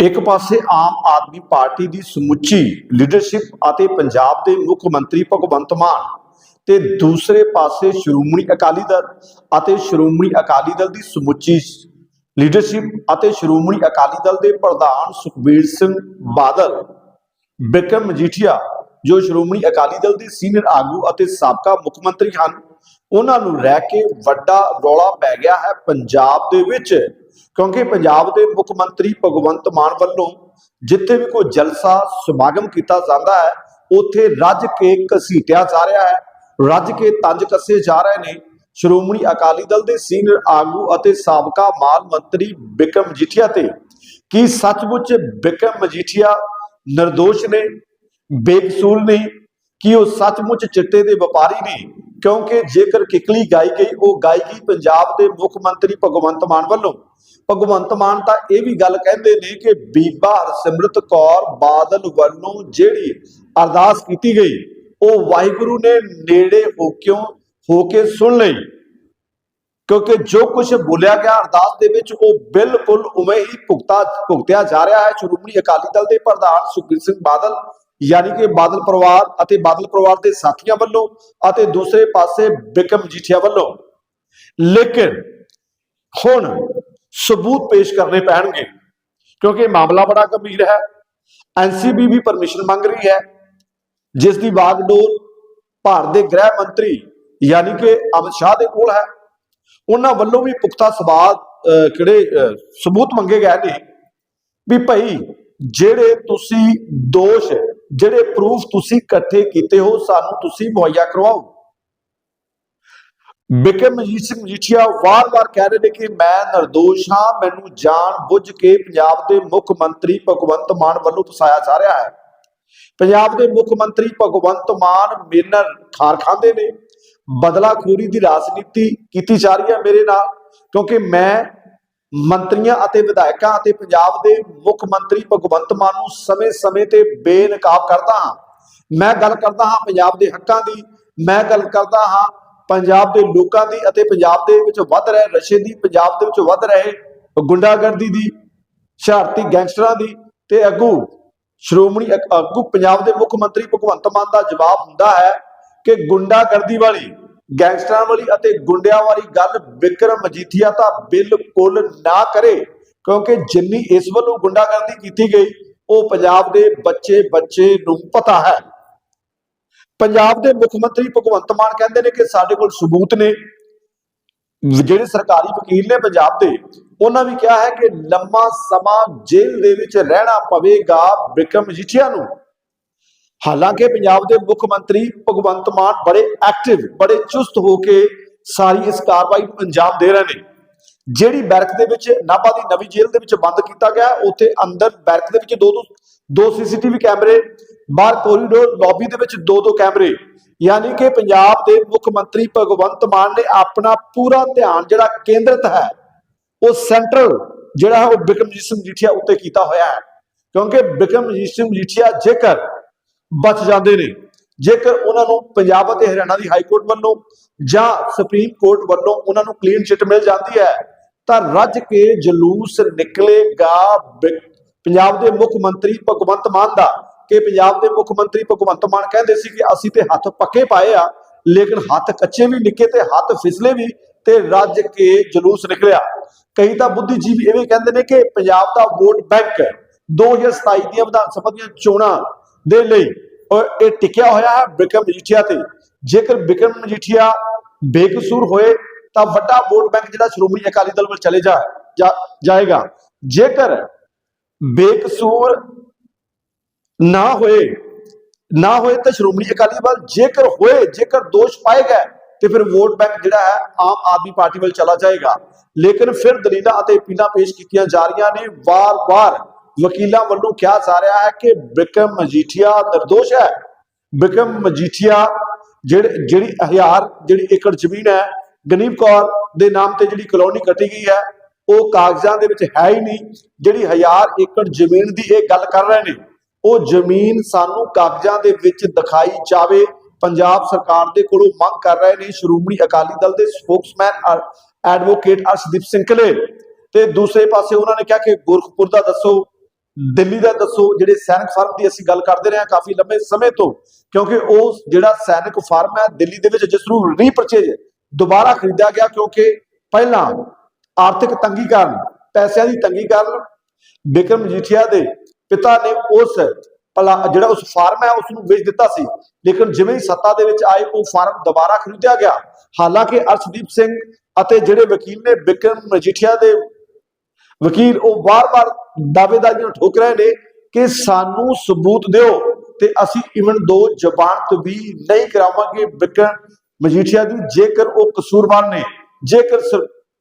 ਇੱਕ ਪਾਸੇ ਆਮ ਆਦਮੀ ਪਾਰਟੀ ਦੀ ਸਮੁੱਚੀ ਲੀਡਰਸ਼ਿਪ ਅਤੇ ਪੰਜਾਬ ਦੇ ਮੁੱਖ ਮੰਤਰੀ ਭਗਵੰਤ ਮਾਨ ਤੇ ਦੂਸਰੇ ਪਾਸੇ ਸ਼੍ਰੋਮਣੀ ਅਕਾਲੀ ਦਲ ਅਤੇ ਸ਼੍ਰੋਮਣੀ ਅਕਾਲੀ ਦਲ ਦੀ ਸਮੁੱਚੀ ਲੀਡਰਸ਼ਿਪ ਅਤੇ ਸ਼੍ਰੋਮਣੀ ਅਕਾਲੀ ਦਲ ਦੇ ਪ੍ਰਧਾਨ ਸੁਖਬੀਰ ਸਿੰਘ ਬਾਦਲ, ਬਿਕਰਮ ਮਜੀਠੀਆ, ਜੋ ਸ਼੍ਰੋਮਣੀ ਅਕਾਲੀ ਦਲ ਦੇ ਸੀਨੀਅਰ ਆਗੂ ਅਤੇ ਸਾਬਕਾ ਮੁੱਖ ਮੰਤਰੀ ਹਨ, ਉਹਨਾਂ ਨੂੰ ਰਹਿ ਕੇ ਵੱਡਾ ਰੌਲਾ ਪੈ ਗਿਆ ਹੈ ਪੰਜਾਬ ਦੇ ਵਿੱਚ। ਕਿਉਂਕਿ ਪੰਜਾਬ ਦੇ ਮੁੱਖ ਮੰਤਰੀ ਭਗਵੰਤ ਮਾਨ ਵੱਲੋਂ ਜਿੱਥੇ ਵੀ ਕੋਈ ਜਲਸਾ, ਸਮਾਗਮ ਕੀਤਾ ਜਾਂਦਾ ਹੈ, ਉੱਥੇ ਰੱਜ ਕੇ ਘਸੀਟਿਆ ਜਾ ਰਿਹਾ ਹੈ, ਰੱਜ ਕੇ ਤੰਜ ਕੱਸੇ ਜਾ ਰਹੇ ਨੇ। ਸ਼੍ਰੋਮਣੀ ਅਕਾਲੀ ਦਲ ਦੇ ਸੀਨੀਅਰ ਆਗੂ ਅਤੇ ਸਾਬਕਾ ਮਾਲ ਮੰਤਰੀ ਬਿਕਰਮ ਮਜੀਠੀਆ ਤੇ ਕੀ ਸੱਚਮੁੱਚ ਬਿਕਰਮ ਮਜੀਠੀਆ ਨਿਰਦੋਸ਼ ਨੇ, ਬੇਕਸੂਰ ਨੇ, ਕਿ ਉਹ ਸੱਚਮੁੱਚ ਚਿੱਟੇ ਦੇ ਵਪਾਰੀ ਨੇ? ਕਿਉਂਕਿ ਜੇਕਰ ਕਿਕਲੀ ਗਾਈ ਗਈ, ਉਹ ਗਾਈ ਗਈ ਪੰਜਾਬ ਦੇ ਮੁੱਖ ਮੰਤਰੀ ਭਗਵੰਤ ਮਾਨ ਵੱਲੋਂ। ਭਗਵੰਤ ਮਾਨ ਤਾਂ ਇਹ ਵੀ ਗੱਲ ਕਹਿੰਦੇ ਨੇ ਕਿ ਬੀਬਾ ਹਰਸਿਮਰਤ ਕੌਰ ਬਾਦਲ ਵੱਲੋਂ ਜਿਹੜੀ ਅਰਦਾਸ ਕੀਤੀ ਗਈ, ਉਹ ਵਾਹਿਗੁਰੂ ਨੇ ਨੇੜੇ ਹੋ ਕਿਉਂ, ਹੋ ਕੇ ਸੁਣ ਲਈ। ਕਿਉਂਕਿ ਜੋ ਕੁਝ ਬੋਲਿਆ ਗਿਆ ਅਰਦਾਸ ਦੇ ਵਿੱਚ, ਉਹ ਬਿਲਕੁਲ ਉਵੇਂ ਹੀ ਭੁਗਤਾ, ਭੁਗਤਿਆ ਜਾ ਰਿਹਾ ਹੈ। ਸ਼੍ਰੋਮਣੀ ਅਕਾਲੀ ਦਲ ਦੇ ਪ੍ਰਧਾਨ ਸੁਖਬੀਰ ਸਿੰਘ ਬਾਦਲ, ਯਾਨੀ ਕਿ ਬਾਦਲ ਪਰਿਵਾਰ ਅਤੇ ਬਾਦਲ ਪਰਿਵਾਰ ਦੇ ਸਾਥੀਆਂ ਵੱਲੋਂ ਅਤੇ ਦੂਸਰੇ ਪਾਸੇ ਬਿਕਮ ਜੀਠੀਆ ਵੱਲੋਂ। ਲੇਕਿਨ ਹੁਣ ਸਬੂਤ ਪੇਸ਼ ਕਰਨੇ ਪੈਣਗੇ। ਕਿਉਂਕਿ ਮਾਮਲਾ ਬੜਾ ਗੰਭੀਰ ਹੈ। ਐਨਸੀਬੀ ਵੀ ਪਰਮਿਸ਼ਨ ਮੰਗ ਰਹੀ ਹੈ। ਜਿਸ ਦੀ ਬਾਗਡੋਰ ਭਾਰਤ ਦੇ ਗ੍ਰਹਿ ਮੰਤਰੀ ਯਾਨੀ ਕਿ ਅਮਿਤ ਸ਼ਾਹ ਦੇ ਕੋਲ ਹੈ। ਉਹਨਾਂ ਵੱਲੋਂ ਵੀ ਪੁਖਤਾ ਸਵਾਲ ਅਹ, ਕਿਹੜੇ ਸਬੂਤ ਮੰਗੇ ਗਏ ਨੇ ਵੀ ਭਾਈ ਜਿਹੜੇ ਤੁਸੀਂ ਦੋਸ਼ ਜਿਹੜੇ ਪ੍ਰੂਫ ਤੁਸੀਂ ਇਕੱਠੇ ਕੀਤੇ ਹੋ ਸਾਨੂੰ ਤੁਸੀਂ ਮੁਹੱਈਆ ਕਰਵਾਓ। ਬਿਕਮ ਮਜੀਦ ਸਿੰਘ ਮਜੀਠੀਆ ਵਾਰ-ਵਾਰ ਕਹਿ ਰਹੇ ਨੇ ਕਿ ਮੈਂ ਨਿਰਦੋਸ਼ ਹਾਂ, ਮੈਨੂੰ ਜਾਣ ਬੁੱਝ ਕੇ ਪੰਜਾਬ ਦੇ ਮੁੱਖ ਮੰਤਰੀ ਭਗਵੰਤ ਮਾਨ ਵੱਲੋਂ ਫਸਾਇਆ ਜਾ ਰਿਹਾ ਹੈ। ਪੰਜਾਬ ਦੇ ਮੁੱਖ ਮੰਤਰੀ ਭਗਵੰਤ ਮਾਨ ਮੇਰੇ ਖਾਰ ਖਾਂਦੇ ਨੇ ਬਦਲਾਖੋਰੀ ਦੀ ਰਾਜਨੀਤੀ ਕੀਤੀ ਜਾ ਰਹੀ ਹੈ ਮੇਰੇ ਨਾਲ, ਕਿਉਂਕਿ ਮੈਂ ਮੰਤਰੀਆਂ ਅਤੇ ਵਿਧਾਇਕਾਂ ਅਤੇ ਪੰਜਾਬ ਦੇ ਮੁੱਖ ਮੰਤਰੀ ਭਗਵੰਤ ਮਾਨ ਨੂੰ ਸਮੇਂ-ਸਮੇਂ ਤੇ ਬੇਨਕਾਬ ਕਰਦਾ ਹਾਂ। ਮੈਂ ਗੱਲ ਕਰਦਾ ਹਾਂ ਪੰਜਾਬ ਦੇ ਹੱਕਾਂ ਦੀ, ਮੈਂ ਗੱਲ ਕਰਦਾ ਹਾਂ ਪੰਜਾਬ ਦੇ ਲੋਕਾਂ ਦੀ ਅਤੇ ਪੰਜਾਬ ਦੇ ਵਿੱਚ ਵੱਧ ਰਹੇ ਨਸ਼ੇ ਦੀ, ਪੰਜਾਬ ਦੇ ਵਿੱਚ ਵੱਧ ਰਹੇ ਗੁੰਡਾਗਰਦੀ ਦੀ ਸ਼ਹਾਰਤੀ ਗੈਂਗਸਟਰਾਂ ਦੀ ਤੇ ਅੱਗੂ ਸ਼੍ਰੋਮਣੀ ਅਕ- ਪੰਜਾਬ ਦੇ ਮੁੱਖ ਮੰਤਰੀ ਭਗਵੰਤ ਮਾਨ ਦਾ ਜਵਾਬ ਹੁੰਦਾ ਹੈ ਕਿ ਗੁੰਡਾਗਰਦੀ ਵਾਲੀ ਗੈਂਗਸਟਰਾਂ ਵਾਲੀ ਅਤੇ ਗੁੰਡਿਆਂ ਵਾਲੀ ਗੱਲ ਵਿਕਰਮ ਮਜੀਠੀਆ ਤਾਂ ਬਿਲਕੁਲ ਨਾ ਕਰੇ, ਕਿਉਂਕਿ ਜਿੰਨੀ ਇਸ ਵੱਲੋਂ ਗੁੰਡਾਗਰਦੀ ਕੀਤੀ ਗਈ, ਉਹ ਪੰਜਾਬ ਦੇ ਬੱਚੇ ਬੱਚੇ ਨੂੰ ਪਤਾ ਹੈ। ਪੰਜਾਬ ਦੇ ਮੁੱਖ ਮੰਤਰੀ ਭਗਵੰਤ ਮਾਨ ਕਹਿੰਦੇ ਨੇ ਕਿ ਸਾਡੇ ਕੋਲ ਸਬੂਤ ਨੇ। ਜਿਹੜੇ ਸਰਕਾਰੀ ਵਕੀਲ ਨੇ ਪੰਜਾਬ ਦੇ, ਉਹਨਾਂ ਵੀ ਕਿਹਾ ਹੈ ਕਿ ਲੰਮਾ ਸਮਾਂ ਜੇਲ੍ਹ ਦੇ ਵਿੱਚ ਰਹਿਣਾ ਪਵੇਗਾ ਬਿਕਰਮ ਮਜੀਠੀਆ ਨੂੰ। ਹਾਲਾਂਕਿ ਪੰਜਾਬ ਦੇ ਮੁੱਖ ਮੰਤਰੀ ਭਗਵੰਤ ਮਾਨ ਬੜੇ ਐਕਟਿਵ ਬੜੇ ਚੁਸਤ ਹੋ ਕੇ ਸਾਰੀ ਇਸ ਕਾਰਵਾਈ ਨੂੰ ਅੰਜਾਮ ਦੇ ਰਹੇ ਨੇ। ਜਿਹੜੀ ਬੈਰਕ ਦੇ ਵਿੱਚ ਨਾਭਾ ਦੀ ਨਵੀਂ ਜੇਲ੍ਹ ਦੇ ਵਿੱਚ ਬੰਦ ਕੀਤਾ ਗਿਆ, ਉੱਥੇ ਅੰਦਰ ਬੈਰਕ ਦੇ ਵਿੱਚ ਦੋ ਦੋ ਦੋ ਸੀਸੀਟੀਵੀ ਕੈਮਰੇ, ਬਾਹਰ ਕੋਰੀਡੋਰ ਲੌਬੀ ਦੇ ਵਿੱਚ ਦੋ ਦੋ ਕੈਮਰੇ। ਯਾਨੀ ਕਿ ਪੰਜਾਬ ਦੇ ਮੁੱਖ ਮੰਤਰੀ ਭਗਵੰਤ ਮਾਨ ਨੇ ਆਪਣਾ ਪੂਰਾ ਧਿਆਨ ਜਿਹੜਾ ਕੇਂਦਰਿਤ ਹੈ, ਉਹ ਸੈਂਟਰਲ ਜਿਹੜਾ ਹੈ, ਉਹ ਬਿਕਰਮਜੀਤ ਸਿੰਘ ਮਜੀਠੀਆ ਉੱਤੇ ਕੀਤਾ ਹੋਇਆ ਹੈ। ਕਿਉਂਕਿ ਬਿਕਰਮਜੀਤ ਸਿੰਘ ਮਜੀਠੀਆ ਜੇਕਰ ਬਚ ਜਾਂਦੇ ਨੇ, ਜੇਕਰ ਉਹਨਾਂ ਨੂੰ ਪੰਜਾਬ ਅਤੇ ਹਰਿਆਣਾ ਦੀ ਹਾਈ ਕੋਰਟ ਵੱਲੋਂ ਜਾਂ ਸੁਪਰੀਮ ਕੋਰਟ ਵੱਲੋਂ ਉਹਨਾਂ ਨੂੰ ਕਲੀਨ ਚਿੱਟ ਮਿਲ ਜਾਂਦੀ ਹੈ, ਤਾਂ ਰੱਜ ਕੇ ਜਲੂਸ ਨਿਕਲੇਗਾ ਪੰਜਾਬ ਦੇ ਮੁੱਖ ਮੰਤਰੀ ਭਗਵੰਤ ਮਾਨ ਦਾ ਕਿ ਪੰਜਾਬ ਦੇ ਮੁੱਖ ਮੰਤਰੀ ਭਗਵੰਤ ਮਾਨ ਕਹਿੰਦੇ ਸੀ ਕਿ ਅਸੀਂ ਤੇ ਹੱਥ ਪੱਕੇ ਪਾਏ ਆ, ਲੇਕਿਨ ਹੱਥ ਕੱਚੇ ਵੀ ਨਿੱਕੇ ਤੇ ਹੱਥ ਫਿਸਲੇ ਵੀ ਤੇ ਰੱਜ ਕੇ ਜਲੂਸ ਨਿਕਲਿਆ। ਕਈ ਤਾਂ ਬੁੱਧੀਜੀਵੀ ਵੀ ਕਹਿੰਦੇ ਨੇ ਕਿ ਪੰਜਾਬ ਦਾ ਵੋਟ ਬੈਂਕ 2027 ਦੀਆਂ ਵਿਧਾਨ ਸਭਾ ਦੀਆਂ ਚੋਣਾਂ ਦੇ ਲਈ ਔਰ ਇਹ ਟਿਕਿਆ ਹੋਇਆ ਹੈ ਬਿਕਰਮ ਮਜੀਠੀਆ ਤੇ। ਜੇਕਰ ਬਿਕਰਮ ਮਜੀਠੀਆ ਬੇਕਸੂਰ ਹੋਏ, ਤਾਂ ਵੱਡਾ ਵੋਟ ਬੈਂਕ ਜਿਹੜਾ ਸ਼੍ਰੋਮਣੀ ਅਕਾਲੀ ਦਲ ਵੱਲ ਚਲੇ ਜਾ- ਜਾਏਗਾ। ਜੇਕਰ ਬੇਕਸੂਰ ਨਾ ਹੋਏ ਨਾ ਹੋਏ ਤਾਂ ਸ਼੍ਰੋਮਣੀ ਅਕਾਲੀ ਦਲ ਜੇਕਰ ਹੋਏ, ਜੇਕਰ ਦੋਸ਼ ਪਾਏਗਾ ਤੇ ਫਿਰ ਵੋਟ ਬੈਂਕ ਜਿਹੜਾ ਹੈ, ਆਮ ਆਦਮੀ ਪਾਰਟੀ ਵੱਲ ਚਲਾ ਜਾਏਗਾ। ਲੇਕਿਨ ਫਿਰ ਦਲੀਲਾਂ ਅਤੇ ਅਪੀਲਾਂ ਪੇਸ਼ ਕੀਤੀਆਂ ਜਾ ਰਹੀਆਂ ਨੇ। ਵਾਰ-ਵਾਰ ਵਕੀਲਾਂ ਵੱਲੋਂ ਕਿਹਾ ਜਾ ਰਿਹਾ ਹੈ ਕਿ ਬਿਕਮ ਮਜੀਠੀਆ ਨਿਰਦੋਸ਼ ਹੈ। ਬਿਕਮ ਮਜੀਠੀਆ ਜਿਹੜੀ ਜਿਹੜੀ ਹਜ਼ਾਰ ਜਿਹੜੀ ਏਕੜ ਜ਼ਮੀਨ ਹੈ ਗਨੀਬ ਕੌਰ ਦੇ ਨਾਮ ਤੇ ਜਿਹੜੀ ਕਲੋਨੀ ਕੱਟੀ ਗਈ ਹੈ ਉਹ ਕਾਗਜ਼ਾਂ ਦੇ ਵਿੱਚ ਹੈ ਹੀ ਨਹੀਂ, ਜਿਹੜੀ ਹਜ਼ਾਰ ਏਕੜ ਜ਼ਮੀਨ ਦੀ ਇਹ ਗੱਲ ਕਰ ਰਹੇ ਨੇ, ਉਹ ਜ਼ਮੀਨ ਸਾਨੂੰ ਕਾਗਜ਼ਾਂ ਦੇ ਵਿੱਚ ਦਿਖਾਈ ਜਾਵੇ। ਪੰਜਾਬ ਸਰਕਾਰ ਦੇ ਕੋਲੋਂ ਮੰਗ ਕਰ ਰਹੇ ਨੇ ਸ਼੍ਰੋਮਣੀ ਅਕਾਲੀ ਦਲ ਦੇ ਸਪੋਕਸਮੈਨ ਐਡਵੋਕੇਟ ਅਰਸ਼ਦੀਪ ਸਿੰਘ ਕਲੇ ਤੇ ਦੂਸਰੇ ਪਾਸੇ ਉਹਨਾਂ ਨੇ ਕਿਹਾ ਕਿ ਗੁਰਖਪੁਰ ਦਾ ਦੱਸੋ, ਦਿੱਲੀ ਦਾ ਦੱਸੋ, ਜਿਹੜੇ ਸੈਨਿਕ ਫਾਰਮ ਦੀ ਅਸੀਂ ਗੱਲ ਕਰਦੇ ਰਹੇ ਹਾਂ ਕਾਫੀ ਲੰਬੇ ਸਮੇਂ ਤੋਂ, ਕਿਉਂਕਿ ਉਹ ਜਿਹੜਾ ਸੈਨਿਕ ਫਾਰਮ ਹੈ ਦਿੱਲੀ ਦੇ ਵਿੱਚ ਜਿਸ ਨੂੰ ਰੀਪਰਚੇਜ ਦੁਬਾਰਾ ਖਰੀਦਿਆ ਗਿਆ ਕਿਉਂਕਿ ਪਹਿਲਾਂ ਆਰਥਿਕ ਤੰਗੀ ਕਾਰਨ, ਪੈਸਿਆਂ ਦੀ ਤੰਗੀ ਕਾਰਨ ਬਿਕਰਮ ਮਜੀਠੀਆ ਦੇ ਪਿਤਾ ਨੇ ਉਸ ਪਲਾ- ਜਿਹੜਾ ਉਸ ਫਾਰਮ ਹੈ ਉਸ ਨੂੰ ਵੇਚ ਦਿੱਤਾ ਸੀ। ਲੇਕਿਨ ਜਿਵੇਂ ਹੀ ਸੱਤਾ ਦੇ ਵਿੱਚ ਆਏ, ਉਹ ਫਾਰਮ ਦੁਬਾਰਾ ਖਰੀਦਿਆ ਗਿਆ। ਹਾਲਾਂਕਿ ਅਰਸ਼ਦੀਪ ਸਿੰਘ ਅਤੇ ਜਿਹੜੇ ਵਕੀਲ ਨੇ ਬਿਕਰਮ ਮਜੀਠੀਆ ਦੇ ਵਕੀਲ, ਉਹ ਵਾਰ-ਵਾਰ ਦਾਅਵੇਦਾਰੀਆਂ ਠੋਕ ਰਹੇ ਨੇ ਕਿ ਸਾਨੂੰ ਸਬੂਤ ਦਿਓ ਤੇ ਅਸੀਂ ਇਵਨ ਦੋ ਜ਼ਬਾਨਤ ਵੀ ਨਹੀਂ ਕਰਾਵਾਂਗੇ ਬਿਕਰਮ ਮਜੀਠੀਆ ਦੀ। ਜੇਕਰ ਉਹ ਕਸੂਰਵਾਰ ਨੇ, ਜੇਕਰ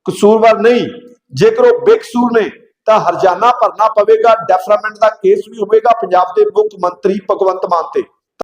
ਕਸੂਰਵਾਰ ਨਹੀਂ। ਜੇਕਰ ਉਹ ਬੇਕਸੂਰ ਨੇ, ਤਾਂ ਹਰਜਾਨਾ ਭਰਨਾ ਪਵੇਗਾ, ਡੈਫਰਾਮੈਂਟ ਦਾ ਕੇਸ ਵੀ ਹੋਵੇਗਾ ਪੰਜਾਬ ਦੇ ਮੁੱਖ ਮੰਤਰੀ ਭਗਵੰਤ ਮਾਨ ਤੇ।